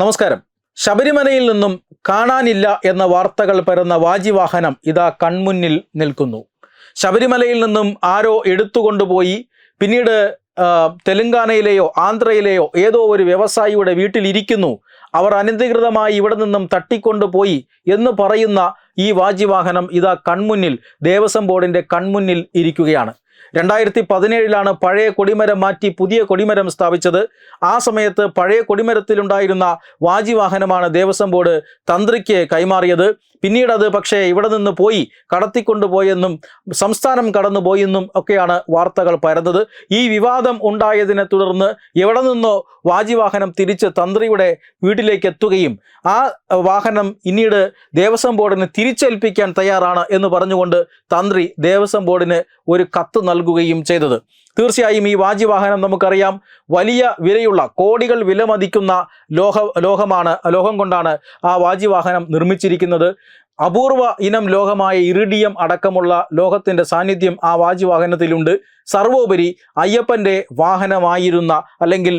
നമസ്കാരം. ശബരിമലയിൽ നിന്നും കാണാനില്ല എന്ന വാർത്തകൾ പരന്ന വാജിവാഹനം ഇതാ കൺമുന്നിൽ നിൽക്കുന്നു. ശബരിമലയിൽ നിന്നും ആരോ എടുത്തുകൊണ്ടുപോയി. പിന്നീട് തെലങ്കാനയിലെയോ ആന്ധ്രയിലെയോ ഏതോ ഒരു വ്യവസായിയുടെ വീട്ടിലിരിക്കുന്നു അവർ അനധികൃതമായി ഇവിടെ നിന്നും തട്ടിക്കൊണ്ടുപോയി എന്ന് പറയുന്ന ഈ വാജിവാഹനം ഇതാ കൺമുന്നിൽ ദേവസ്വം ബോർഡിന്റെ കൺമുന്നിൽ ഇരിക്കുകയാണ്. രണ്ടായിരത്തി പതിനേഴിലാണ് പഴയ കൊടിമരം മാറ്റി പുതിയ കൊടിമരം സ്ഥാപിച്ചത്. ആ സമയത്ത് പഴയ കൊടിമരത്തിലുണ്ടായിരുന്ന വാജിവാഹനമാണ് ദേവസ്വം ബോർഡ് തന്ത്രിക്ക് കൈമാറിയത്. പിന്നീട് അത് പക്ഷേ ഇവിടെ നിന്ന് പോയി കടത്തിക്കൊണ്ടുപോയെന്നും സംസ്ഥാനം കടന്നുപോയെന്നും ഒക്കെയാണ് വാർത്തകൾ പരന്നത്. ഈ വിവാദം ഉണ്ടായതിനെ തുടർന്ന് എവിടെ നിന്നോ വാജിവാഹനം തിരിച്ച് തന്ത്രിയുടെ വീട്ടിലേക്ക് എത്തുകയും ആ വാഹനം പിന്നീട് ദേവസ്വം ബോർഡിന് തിരിച്ചേൽപ്പിക്കാൻ തയ്യാറാണ് എന്ന് പറഞ്ഞുകൊണ്ട് തന്ത്രി ദേവസ്വം ബോർഡിന് ഒരു കത്ത് നൽകുകയും ചെയ്തത്. തീർച്ചയായും ഈ വാജിവാഹനം നമുക്കറിയാം. വലിയ വിലയുള്ള കോടികൾ വിലമതിക്കുന്ന ലോഹ ലോഹമാണ് ലോഹം കൊണ്ടാണ് ആ വാജിവാഹനം നിർമ്മിച്ചിരിക്കുന്നത്. അപൂർവ ഇനം ലോഹമായ ഇറിഡിയം അടക്കമുള്ള ലോഹത്തിന്റെ സാന്നിധ്യം ആ വാജിവാഹനത്തിലുണ്ട് സർവോപരി അയ്യപ്പന്റെ വാഹനമായിരുന്ന അല്ലെങ്കിൽ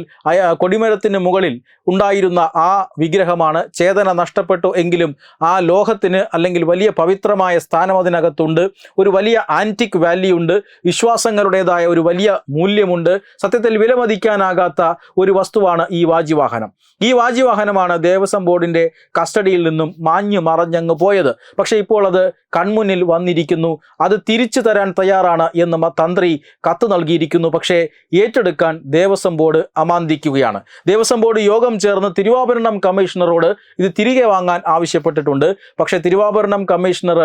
കൊടിമരത്തിന് മുകളിൽ ഉണ്ടായിരുന്ന ആ വിഗ്രഹമാണ്. ചേതന നഷ്ടപ്പെട്ടു എങ്കിലും ആ ലോഹത്തിന് അല്ലെങ്കിൽ വലിയ പവിത്രമായ സ്ഥാനം അതിനകത്തുണ്ട്. ഒരു വലിയ ആന്റിക് വാല്യൂ ഉണ്ട് വിശ്വാസങ്ങളുടേതായ ഒരു വലിയ മൂല്യമുണ്ട്. സത്യത്തിൽ വിലമതിക്കാനാകാത്ത ഒരു വസ്തുവാണ് ഈ വാജിവാഹനം ഈ വാജിവാഹനമാണ് ദേവസ്വം ബോർഡിന്റെ കസ്റ്റഡിയിൽ നിന്നും മാഞ്ഞു മറഞ്ഞങ്ങ് പോയത്. പക്ഷേ ഇപ്പോൾ അത് കൺമുന്നിൽ വന്നിരിക്കുന്നു. അത് തിരിച്ചു തരാൻ തയ്യാറാണ് എന്ന് തന്ത്രി കത്ത് നൽകിയിരിക്കുന്നു. പക്ഷേ ഏറ്റെടുക്കാൻ ദേവസ്വം ബോർഡ് അമാന്തിക്കുകയാണ്. ദേവസ്വം ബോർഡ് യോഗം ചേർന്ന് തിരുവാഭരണം കമ്മീഷണറോട് ഇത് തിരികെ വാങ്ങാൻ ആവശ്യപ്പെട്ടിട്ടുണ്ട്. പക്ഷേ തിരുവാഭരണം കമ്മീഷണർ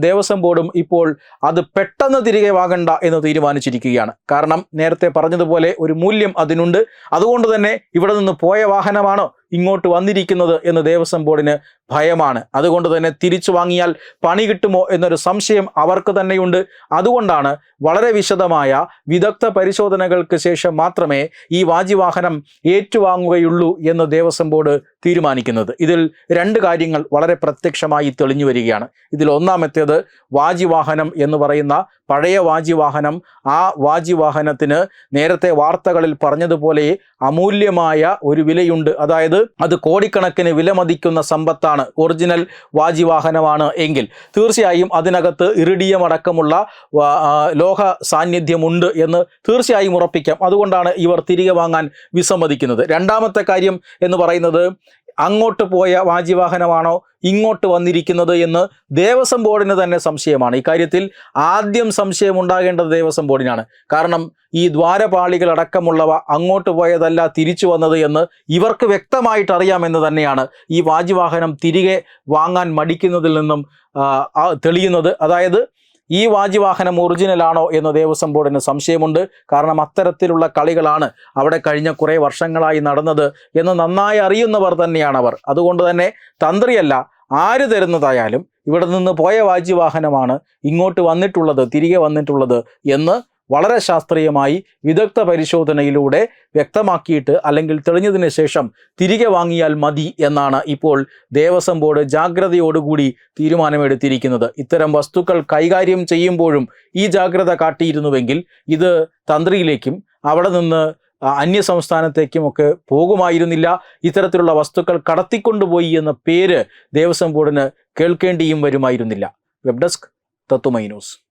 ദേവസ്വം ബോർഡും ഇപ്പോൾ അത് പെട്ടെന്ന് തിരികെ വാങ്ങണ്ട എന്ന് തീരുമാനിച്ചിരിക്കുകയാണ്. കാരണം നേരത്തെ പറഞ്ഞതുപോലെ ഒരു മൂല്യം അതിനുണ്ട്. അതുകൊണ്ട് തന്നെ ഇവിടെ നിന്ന് പോയ വാഹനമാണോ? ഇങ്ങോട്ട് വന്നിരിക്കുന്നത് എന്ന് ദേവസ്വം ബോർഡിന് ഭയമാണ്. അതുകൊണ്ട് തന്നെ തിരിച്ചു വാങ്ങിയാൽ പണി കിട്ടുമോ എന്നൊരു സംശയം അവർക്ക് തന്നെയുണ്ട്. അതുകൊണ്ടാണ് വളരെ വിശദമായ വിദഗ്ധ പരിശോധനകൾക്ക് ശേഷം മാത്രമേ ഈ വാജിവാഹനം ഏറ്റുവാങ്ങുകയുള്ളൂ എന്ന് ദേവസ്വം ബോർഡ് തീരുമാനിക്കുന്നത്. ഇതിൽ രണ്ട് കാര്യങ്ങൾ വളരെ പ്രത്യക്ഷമായി തെളിഞ്ഞു വരികയാണ്. ഇതിൽ ഒന്നാമത്തേത് വാജിവാഹനം എന്ന് പറയുന്ന പഴയ വാജിവാഹനം ആ വാജിവാഹനത്തിന് നേരത്തെ വാർത്തകളിൽ പറഞ്ഞതുപോലെ അമൂല്യമായ ഒരു വിലയുണ്ട്. അതായത് അത് കോടിക്കണക്കിന് വിലമതിക്കുന്ന സമ്പത്താണ്. ഒറിജിനൽ വാജിവാഹനമാണ് എങ്കിൽ. തീർച്ചയായും അതിനകത്ത് ഇറിഡിയം അടക്കമുള്ള ലോഹ സാന്നിധ്യമുണ്ട് എന്ന് തീർച്ചയായും ഉറപ്പിക്കാം. അതുകൊണ്ടാണ് ഇവർ തിരികെ വാങ്ങാൻ വിസമ്മതിക്കുന്നത്. രണ്ടാമത്തെ കാര്യം എന്ന് പറയുന്നത് അങ്ങോട്ട് പോയ വാജിവാഹനമാണോ ഇങ്ങോട്ട് വന്നിരിക്കുന്നത് എന്ന് ദേവസ്വം ബോർഡിന് തന്നെ സംശയമാണ്. ഇക്കാര്യത്തിൽ ആദ്യം സംശയം ഉണ്ടാകേണ്ടത് ദേവസ്വം ബോർഡിനാണ്. കാരണം ഈ ദ്വാരപാളികൾ അടക്കമുള്ളവ അങ്ങോട്ട് പോയതല്ല തിരിച്ചു വന്നത് എന്ന് ഇവർക്ക് വ്യക്തമായിട്ട് അറിയാമെന്ന് തന്നെയാണ് ഈ വാജിവാഹനം തിരികെ വാങ്ങാൻ മടിക്കുന്നതിൽ നിന്നും തെളിയുന്നത്. അതായത് ഈ വാജിവാഹനം ഒറിജിനലാണോ എന്ന് ദേവസ്വം ബോർഡിന് സംശയമുണ്ട്. കാരണം അത്തരത്തിലുള്ള കളികളാണ് അവിടെ കഴിഞ്ഞ കുറേ വർഷങ്ങളായി നടന്നത് എന്ന് നന്നായി അറിയുന്നവർ തന്നെയാണ് അവർ അതുകൊണ്ട് തന്നെ തന്ത്രിയല്ല ആര് തരുന്നതായാലും ഇവിടെ നിന്ന് പോയ വാജിവാഹനമാണ് ഇങ്ങോട്ട് വന്നിട്ടുള്ളത് തിരികെ വന്നിട്ടുള്ളത് എന്ന് വളരെ ശാസ്ത്രീയമായി വിദഗ്ധ പരിശോധനയിലൂടെ വ്യക്തമാക്കിയിട്ട് അല്ലെങ്കിൽ തെളിഞ്ഞതിന് ശേഷം തിരികെ വാങ്ങിയാൽ മതി എന്നാണ് ഇപ്പോൾ ദേവസ്വം ബോർഡ് ജാഗ്രതയോടുകൂടി തീരുമാനമെടുത്തിരിക്കുന്നത്. ഇത്തരം വസ്തുക്കൾ കൈകാര്യം ചെയ്യുമ്പോഴും ഈ ജാഗ്രത കാട്ടിയിരുന്നുവെങ്കിൽ ഇത് തന്ത്രിയിലേക്കും അവിടെ നിന്ന് അന്യ സംസ്ഥാനത്തേക്കുമൊക്കെ പോകുമായിരുന്നില്ല. ഇത്തരത്തിലുള്ള വസ്തുക്കൾ കടത്തിക്കൊണ്ടുപോയി എന്ന പേര് ദേവസ്വം ബോർഡിന് കേൾക്കേണ്ടിയും വരുമായിരുന്നില്ല. വെബ് ഡെസ്ക് തത്തുമൈ ന്യൂസ്.